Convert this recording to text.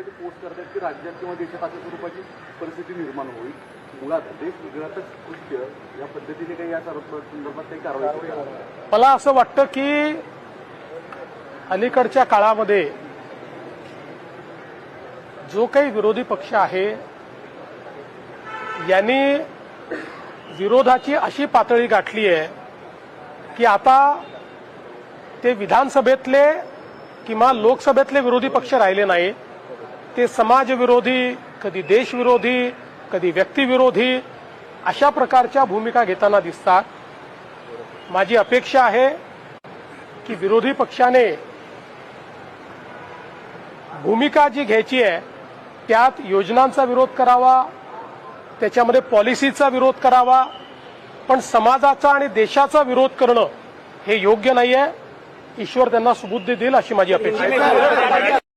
स्वरूपाची पोस्ट करतात की राज्यात किंवा देशात अशा स्वरूपाची परिस्थिती निर्माण होईल. मुळात देश विघळतच कृत्य या पद्धतीने काही या संदर्भात काही कारवाई मला असं वाटतं की अलीकडच्या काळामध्ये जो काही विरोधी पक्ष आहे यांनी विरोधाची अशी पातळी गाठली आहे की आता ते विधानसभेतले किंवा लोकसभेतले विरोधी पक्ष राहिले नाही ते समाजविरोधी कधी देशविरोधी कधी व्यक्तिविरोधी अशा प्रकारच्या भूमिका घेताना दिसतात. माझी अपेक्षा आहे की विरोधी पक्षाने भूमिका जी घ्यायची आहे त्यात योजनांचा विरोध करावा त्याच्यामध्ये पॉलिसीचा विरोध करावा पण समाजाचा आणि देशाचा विरोध करणं हे योग्य नाही आहे ईश्वर त्यांना सुबुद्धी देईल अशी माझी अपेक्षा आहे.